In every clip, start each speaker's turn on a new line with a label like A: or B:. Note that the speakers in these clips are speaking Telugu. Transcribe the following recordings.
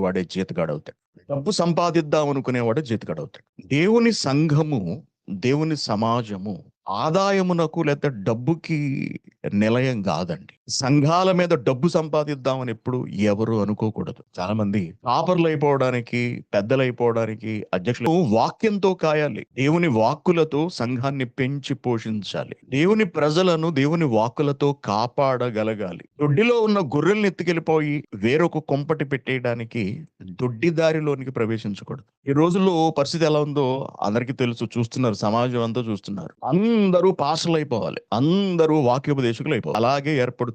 A: వాడే జీతగాడవుతాడు. డబ్బు సంపాదిద్దాం అనుకునేవాడే జీతగాడవుతాడు. దేవుని సంఘము దేవుని సమాజము ఆదాయమునకు లేదా డబ్బుకి నిలయం కాదండి. సంఘాల మీద డబ్బు సంపాదిద్దామని ఎప్పుడు ఎవరు అనుకోకూడదు. చాలా మంది కాపర్లు అయిపోవడానికి పెద్దలు అయిపోవడానికి అధ్యక్షులు వాక్యంతో కాయాలి. దేవుని వాక్కులతో సంఘాన్ని పెంచి పోషించాలి. దేవుని ప్రజలను దేవుని వాక్కులతో కాపాడగలగాలి. దొడ్డిలో ఉన్న గొర్రెల్ని ఎత్తుకెళ్ళిపోయి వేరొక కొంపటి పెట్టేయడానికి దొడ్డి దారిలోనికి ప్రవేశించకూడదు. ఈ రోజుల్లో పరిస్థితి ఎలా ఉందో అందరికీ తెలుసు. చూస్తున్నారు. సమాజం అంతా చూస్తున్నారు. అందరూ పాసలు అయిపోవాలి. అందరూ వాక్యోపదేశకులు అయిపోవాలి. అలాగే ఏర్పడుతుంది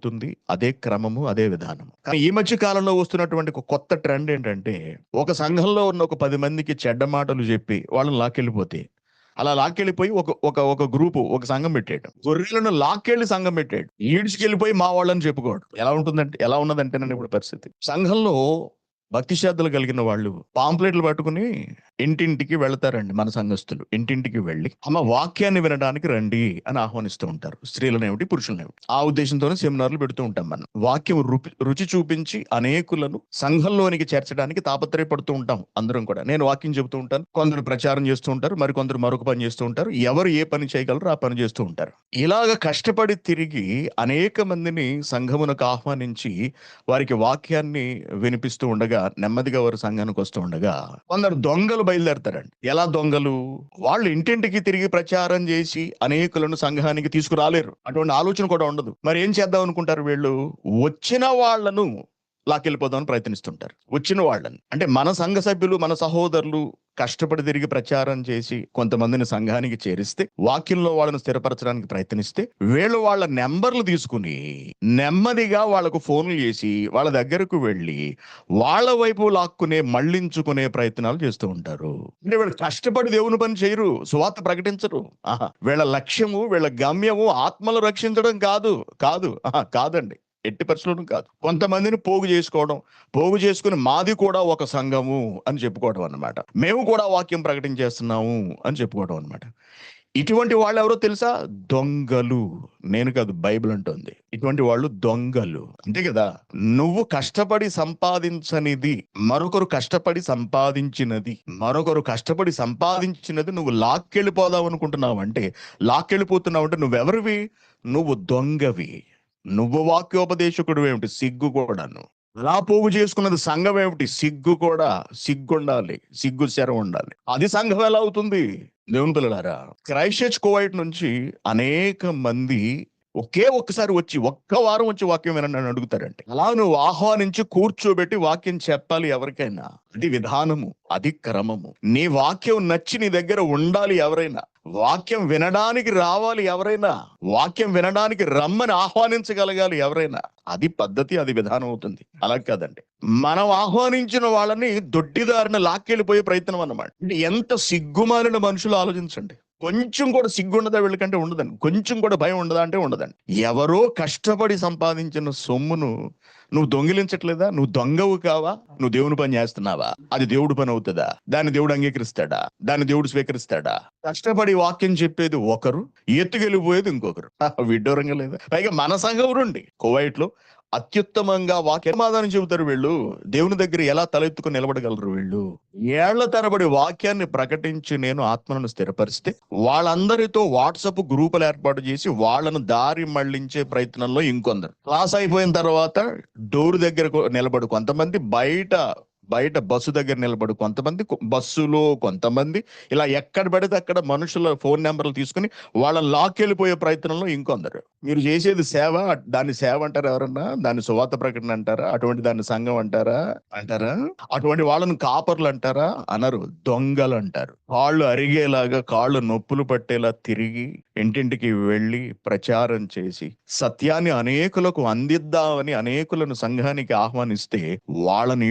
A: అదే క్రమము అదే విధానం కానీ ఈ మధ్య కాలంలో వస్తున్నటువంటి ఒక కొత్త ట్రెండ్ ఏంటంటే ఒక సంఘంలో ఉన్న ఒక పది మందికి చెడ్డ మాటలు చెప్పి వాళ్ళని లాక్కెళ్ళిపోతే అలా లాక్కెళ్ళిపోయి ఒక ఒక ఒక గ్రూపు ఒక సంఘం పెట్టాడు గొర్రెలను లాక్కెళ్ళి సంఘం పెట్టాడు ఈడ్చుకెళ్ళిపోయి మా వాళ్ళని చెప్పుకోడు ఎలా ఉంటుందంటే ఎలా ఉన్నదంటేనండి ఇప్పుడు పరిస్థితి. సంఘంలో భక్తి శ్రద్ధలు కలిగిన వాళ్ళు పాంప్లెట్లు పట్టుకుని ఇంటింటికి వెళ్తారండి మన సంఘస్థులు. ఇంటింటికి వెళ్ళి అమ్మ వాక్యాన్ని వినడానికి రండి అని ఆహ్వానిస్తూ ఉంటారు. స్త్రీలనేమిటి పురుషులనేమిటి. ఆ ఉద్దేశంతోనే సెమినార్లు పెడుతూ ఉంటాం మనం. వాక్యం రుచి చూపించి అనేకులను సంఘంలోనికి చేర్చడానికి తాపత్రయపడుతూ ఉంటాం అందరం కూడా. నేను వాక్యం చెబుతూ ఉంటాను కొందరు ప్రచారం చేస్తూ ఉంటారు మరి కొందరు మరొక పని చేస్తూ ఉంటారు. ఎవరు ఏ పని చేయగలరు ఆ పని చేస్తూ ఉంటారు. ఇలాగ కష్టపడి తిరిగి అనేక మందిని సంఘమునకు ఆహ్వానించి వారికి వాక్యాన్ని వినిపిస్తూ ఉండగా నెమ్మదిగా వారు సంఘానికి వస్తూ ఉండగా కొందరు దొంగలు బయలుదేరతారండి. ఎలా దొంగలు? వాళ్ళు ఇంటింటికి తిరిగి ప్రచారం చేసి అనేకులను సంఘానికి తీసుకురాలేరు. అటువంటి ఆలోచన కూడా ఉండదు. మరి ఏం చేద్దాం అనుకుంటారు వీళ్ళు? వచ్చిన వాళ్ళను లాక్కెళ్ళిపోదామని ప్రయత్నిస్తుంటారు. వచ్చిన వాళ్ళని. అంటే మన సంఘ సభ్యులు మన సహోదరులు కష్టపడి తిరిగి ప్రచారం చేసి కొంతమందిని సంఘానికి చేరిస్తే వాక్యంలో వాళ్ళను స్థిరపరచడానికి ప్రయత్నిస్తే వీళ్ళు వాళ్ళ నెంబర్లు తీసుకుని నెమ్మదిగా వాళ్ళకు ఫోన్లు చేసి వాళ్ళ దగ్గరకు వెళ్ళి వాళ్ళ వైపు లాక్కునే మళ్ళించుకునే ప్రయత్నాలు చేస్తూ ఉంటారు అంటే వీళ్ళు కష్టపడి దేవుని పని చేయరు సువార్త ప్రకటించరు ఆహా. వీళ్ళ లక్ష్యము వీళ్ళ గమ్యము ఆత్మలు రక్షించడం కాదు కాదు ఆహా, కాదండి ఎట్టి పరిస్థితుల్లోనూ కాదు. కొంతమందిని పోగు చేసుకోవడం పోగు చేసుకుని మాది కూడా ఒక సంఘము అని చెప్పుకోవడం అనమాట మేము కూడా వాక్యం ప్రకటించేస్తున్నాము అని చెప్పుకోవడం అనమాట ఇటువంటి వాళ్ళు ఎవరో తెలుసా? దొంగలు. నేను కాదు బైబిల్ అంటుంది. ఇటువంటి వాళ్ళు దొంగలు. అంతే కదా? నువ్వు కష్టపడి సంపాదించనిది మరొకరు కష్టపడి సంపాదించినది మరొకరు కష్టపడి సంపాదించినది నువ్వు లాక్కెళ్ళిపోదాం అనుకుంటున్నావు అంటే లాక్కెళ్ళిపోతున్నావు అంటే నువ్వెవరివి? నువ్వు దొంగవి. నువ్వు వాక్యోపదేశకుడు ఏమిటి? సిగ్గు కూడాను. అలా పోగు చేసుకున్నది సంఘం ఏమిటి? సిగ్గు కూడా సిగ్గు ఉండాలి సిగ్గు శరం ఉండాలి. అది సంఘం ఎలా అవుతుంది? దేవుని పిల్లలారా క్రైస్ట్ చర్చ్ కోవైట్ నుంచి అనేక మంది ఒకే ఒక్కసారి వచ్చి ఒక్క వారం వచ్చి వాక్యం వినండి అని అడుగుతారంటే అలా నువ్వు ఆహ్వానించి కూర్చోబెట్టి వాక్యం చెప్పాలి ఎవరికైనా. అది విధానము అది క్రమము. నీ వాక్యం నచ్చి నీ దగ్గర ఉండాలి ఎవరైనా. వాక్యం వినడానికి రావాలి ఎవరైనా వాక్యం వినడానికి రమ్మని ఆహ్వానించగలగాలి ఎవరైనా. అది పద్ధతి అది విధానం అవుతుంది. అలా కాదండి. మనం ఆహ్వానించిన వాళ్ళని దొడ్డిదారిన లాక్కెళ్ళిపోయే ప్రయత్నం అన్నమాట. ఎంత సిగ్గుమాలిన మనుషులు ఆలోచించండి. కొంచెం కూడా సిగ్గుండదా వీళ్ళకంటే ఉండదండి. కొంచెం కూడా భయం ఉండదా అంటే ఉండదండి. ఎవరో కష్టపడి సంపాదించిన సొమ్మును నువ్వు దొంగిలించట్లేదా? నువ్వు దొంగవు కావా? నువ్వు దేవుని పని చేస్తున్నావా? అది దేవుడు పని అవుతుందా? దాన్ని దేవుడు అంగీకరిస్తాడా? దాన్ని దేవుడు స్వీకరిస్తాడా? కష్టపడి వాక్యం చెప్పేది ఒకరు ఎత్తుకెళ్ళిపోయేది ఇంకొకరు. విడ్డూరంగా లేదా? పైగా మన సంఘం రండి కువైట్లో అత్యుత్తమంగా వాక్యమాదానం చెబుతారు వీళ్ళు. దేవుని దగ్గర ఎలా తలెత్తుకుని నిలబడగలరు వీళ్ళు? ఏళ్ళ తరబడి వాక్యాన్ని ప్రకటించి నేను ఆత్మలను స్థిరపరిస్తే వాళ్ళందరితో వాట్సాప్ గ్రూపులు ఏర్పాటు చేసి వాళ్ళను దారి మళ్ళించే ప్రయత్నంలో ఇంకొందరు. క్లాస్ అయిపోయిన తర్వాత డోర్ దగ్గర నిలబడు కొంతమంది బయట బయట బస్సు దగ్గర నిలబడు. కొంతమంది బస్సులో కొంతమంది ఇలా ఎక్కడ పడితే అక్కడ మనుషుల ఫోన్ నెంబర్లు తీసుకుని వాళ్ళని లాక్కెళ్ళిపోయే ప్రయత్నంలో ఇంకొందరు. మీరు చేసేది సేవ దాన్ని సేవ అంటారా ఎవరన్నా? దాన్ని సువాత ప్రకటన అంటారా? అటువంటి దాన్ని సంఘం అంటారా? అంటారా? అటువంటి వాళ్ళని కాపర్లు అంటారా? అనరు. దొంగలు అంటారు. కాళ్ళు అరిగేలాగా కాళ్ళు నొప్పులు పట్టేలా తిరిగి ఇంటింటికి వెళ్ళి ప్రచారం చేసి సత్యాన్ని అనేకులకు అందిద్దామని అనేకులను సంఘానికి ఆహ్వానిస్తే వాళ్ళని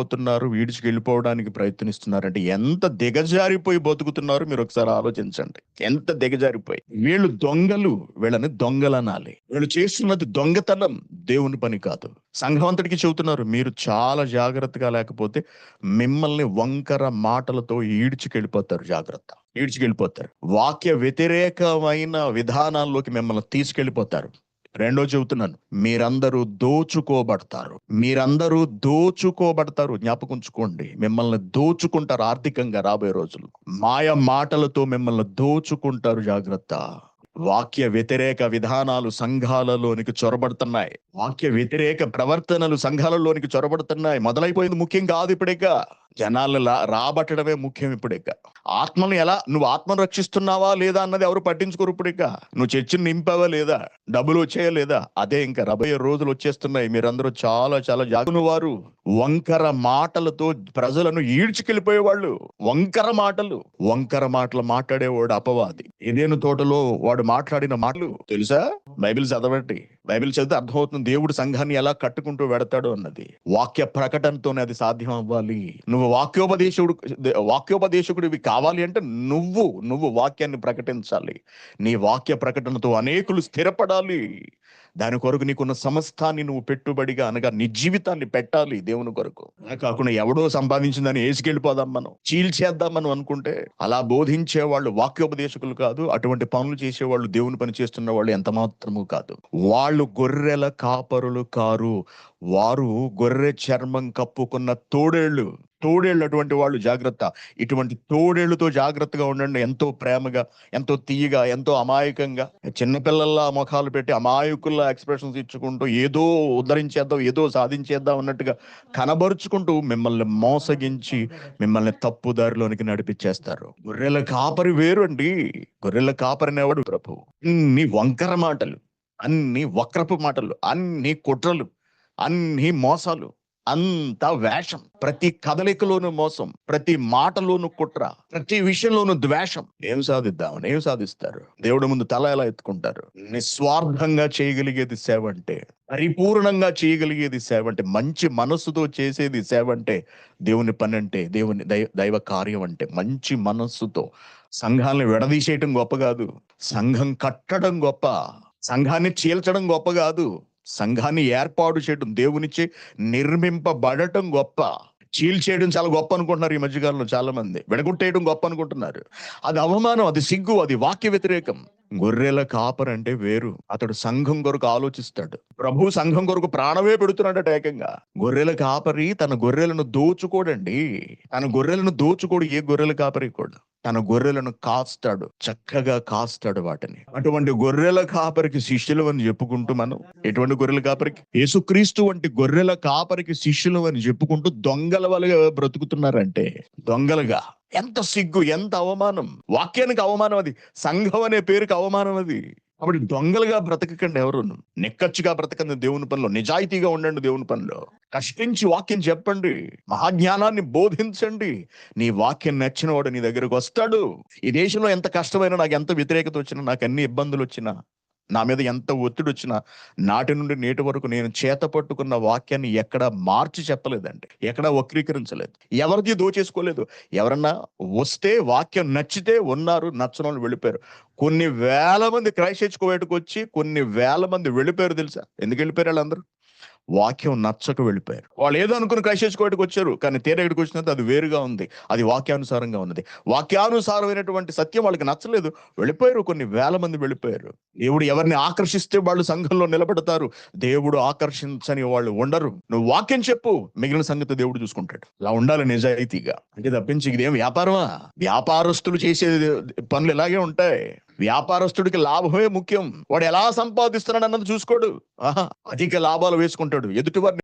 A: ఈడ్చుకెళ్ళిపోతున్నారు ఈడ్చుకెళ్ళిపోవడానికి ప్రయత్నిస్తున్నారు అంటే ఎంత దిగజారిపోయి బతుకుతున్నారు మీరు ఒకసారి ఆలోచించండి. ఎంత దిగజారిపోయి? వీళ్ళు దొంగలు వీళ్ళని దొంగలనాలి. వీళ్ళు చేస్తున్నది దొంగతనం దేవుని పని కాదు. సంఘం అంతటికి చెబుతున్నారు మీరు చాలా జాగ్రత్తగా లేకపోతే మిమ్మల్ని వంకర మాటలతో ఈడ్చుకెళ్ళిపోతారు జాగ్రత్త. ఈడ్చుకెళ్ళిపోతారు. వాక్య వ్యతిరేకమైన విధానాల్లోకి మిమ్మల్ని తీసుకెళ్ళిపోతారు. రెండో చెబుతున్నాను. మీరందరూ దోచుకోబడతారు. మీరందరూ దోచుకోబడతారు. జ్ఞాపకుంచుకోండి మిమ్మల్ని దోచుకుంటారు ఆర్థికంగా రాబోయే రోజులు మాయ మాటలతో మిమ్మల్ని దోచుకుంటారు జాగ్రత్త. వాక్య వ్యతిరేక విధానాలు సంఘాలలోనికి చొరబడుతున్నాయి. వాక్య వ్యతిరేక ప్రవర్తనలు సంఘాలలోనికి చొరబడుతున్నాయి. మొదలైపోయింది ముఖ్యం కాదు ఇప్పుడేగా జనాలు రాబట్టడమే ముఖ్యం ఇప్పుడేగా ఆత్మను ఎలా నువ్వు ఆత్మను రక్షిస్తున్నావా లేదా అన్నది ఎవరు పట్టించుకోరు ఇప్పుడిక నువ్వు చర్చిని నింపావా లేదా? డబ్బులు వచ్చాయా లేదా? అదే ఇంకా రాబోయే రోజులు వచ్చేస్తున్నాయి. మీరందరూ చాలా చాలా జాగ్రత్త వారు. వంకర మాటలతో ప్రజలను ఈడ్చుకెళ్ళిపోయేవాళ్ళు వంకర మాటలు. వంకర మాటలు మాట్లాడేవాడు అపవాది. ఏదేను తోటలో వాడు మాట్లాడిన మాటలు తెలుసా? బైబిల్ చదవండి. బైబిల్ చదివితే అర్థమవుతుంది దేవుడు సంఘాన్ని ఎలా కట్టుకుంటూ వెడతాడు అన్నది. వాక్య ప్రకటనతోనే అది సాధ్యం అవ్వాలి. నువ్వు వాక్యోపదేశకుడు వాక్యోపదేశకుడివి కావాలి అంటే నువ్వు నువ్వు వాక్యాన్ని ప్రకటించాలి. నీ వాక్య ప్రకటనతో అనేకులు స్థిరపడాలి. దాని కొరకు నీకున్న సమస్తాన్ని నువ్వు పెట్టుబడిగా అనగా నీ జీవితాన్ని పెట్టాలి దేవుని కొరకు. అలా కాకుండా ఎవడో సంపాదించిందని వేసుకెళ్ళిపోదాం మనం చీల్చేద్దాం మనం అనుకుంటే అలా బోధించే వాళ్ళు వాక్యోపదేశకులు కాదు అటువంటి పనులు చేసేవాళ్ళు దేవుని పని చేస్తున్న వాళ్ళు ఎంత మాత్రము కాదు. వాళ్ళు గొర్రెల కాపరులు కారు వారు గొర్రె చర్మం కప్పుకున్న తోడేళ్ళు. తోడేళ్ళు అటువంటి వాళ్ళు జాగ్రత్త. ఇటువంటి తోడేళ్ళతో జాగ్రత్తగా ఉండండి. ఎంతో ప్రేమగా ఎంతో తీయగా ఎంతో అమాయకంగా. చిన్నపిల్లల్లా ముఖాలు పెట్టి అమాయకుల్లా ఎక్స్ప్రెషన్స్ ఇచ్చుకుంటూ ఏదో ఉద్ధరించేద్దాం ఏదో సాధించేద్దాం అన్నట్టుగా కనబరుచుకుంటూ మిమ్మల్ని మోసగించి మిమ్మల్ని తప్పు దారిలోనికి నడిపించేస్తారు గొర్రెల కాపరి వేరు అండి గొర్రెల కాపరినేవాడు ప్రభు. అన్ని వంకర మాటలు అన్ని వక్రపు మాటలు అన్ని కుట్రలు అన్ని మోసాలు. అంత వేషం. ప్రతి కదలికలోను మోసం ప్రతి మాటలోను కుట్ర ప్రతి విషయంలోను ద్వేషం. ఏం సాధిద్దామని ఏం సాధిస్తారు? దేవుడి ముందు తల ఎలా ఎత్తుకుంటారు? నిస్వార్థంగా చేయగలిగేది సేవ అంటే పరిపూర్ణంగా చేయగలిగేది సేవ అంటే మంచి మనస్సుతో చేసేది సేవ అంటే దేవుని పని అంటే దేవుని దైవ దైవ కార్యం అంటే మంచి మనస్సుతో. సంఘాలను విడదీసేయటం గొప్ప కాదు. సంఘం కట్టడం గొప్ప. సంఘాన్ని చీల్చడం గొప్ప కాదు. సంఘాన్ని ఏర్పాటు చేయడం దేవునిచ్చి నిర్మింపబడటం గొప్ప. చీల్చేయడం చాలా గొప్ప అనుకుంటున్నారు ఈ మధ్యకాలంలో చాలా మంది విడగొట్టేయడం గొప్ప అనుకుంటున్నారు. అది అవమానం అది సిగ్గు అది వాక్య వ్యతిరేకం. గొర్రెల కాపర్ అంటే వేరు. అతడు సంఘం కొరకు ఆలోచిస్తాడు. ప్రభు సంఘం కొరకు ప్రాణమే పెడుతున్నాడట ఏకంగా. గొర్రెల కాపరి తన గొర్రెలను దోచుకోడండి. తన గొర్రెలను దోచుకోడు ఏ గొర్రెల కాపరి కూడా. తన గొర్రెలను కాస్తాడు చక్కగా కాస్తాడు వాటిని. అటువంటి గొర్రెల కాపరికి శిష్యులు అని చెప్పుకుంటూ మనం ఎటువంటి గొర్రెల కాపరికి? యేసుక్రీస్తు వంటి గొర్రెల కాపరికి శిష్యులు అని చెప్పుకుంటూ దొంగల వలగా బ్రతుకుతున్నారంటే దొంగలుగా. ఎంత సిగ్గు ఎంత అవమానం. వాక్యానికి అవమానం అది సంఘం అనే పేరుకి అవమానం అది. కాబట్టి దొంగలుగా బ్రతకకండి ఎవరు నిక్కచ్చుగా బ్రతకండి దేవుని పనిలో. నిజాయితీగా ఉండండి దేవుని పనిలో. కష్టించి వాక్యం చెప్పండి. మహాజ్ఞానాన్ని బోధించండి. నీ వాక్యం నచ్చిన వాడు నీ దగ్గరకు వస్తాడు. ఈ దేశంలో ఎంత కష్టమైనా నాకు ఎంత వ్యతిరేకత వచ్చినా నాకు అన్ని ఇబ్బందులు వచ్చినా నా మీద ఎంత ఒత్తిడి వచ్చినా నాటి నుండి నేటి వరకు నేను చేత పట్టుకున్న వాక్యాన్ని ఎక్కడ మార్చి చెప్పలేదండి. ఎక్కడ వక్రీకరించలేదు. ఎవరిది దోచేసుకోలేదు. ఎవరన్నా వస్తే వాక్యం నచ్చితే ఉన్నారు నచ్చని వాళ్ళు వెళ్ళిపోయారు. కొన్ని వేల మంది క్రైస్ట్ వచ్చి కొన్ని వేల మంది వెళ్ళిపోయారు తెలుసా? ఎందుకు వెళ్ళిపోయారు వాళ్ళందరూ? వాక్యం నచ్చక వెళ్ళిపోయారు. వాళ్ళు ఏదో అనుకుని క్రైస్ట్ వచ్చారు కానీ తీర ఇక్కడికి వచ్చినంత అది వేరుగా ఉంది. అది వాక్యానుసారంగా ఉన్నది. వాక్యానుసారమైనటువంటి సత్యం వాళ్ళకి నచ్చలేదు. వెళ్ళిపోయారు కొన్ని వేల మంది వెళ్ళిపోయారు. దేవుడు ఎవరిని ఆకర్షిస్తే వాళ్ళు సంఘంలో నిలబడతారు. దేవుడు ఆకర్షించని వాళ్ళు ఉండరు. నువ్వు వాక్యం చెప్పు. మిగిలిన సంగతి దేవుడు చూసుకుంటాడు. అలా ఉండాలి నిజాయితీగా. అంటే తప్పించి ఇదేం వ్యాపారమా? వ్యాపారస్తులు చేసే పనులు ఇలాగే ఉంటాయి. వ్యాపారస్తుడికి లాభమే ముఖ్యం. వాడు ఎలా సంపాదిస్తున్నాడు అన్నది చూసుకోడు. అధిక లాభాలు వేసుకుంటాడు. ఎదుటివారిని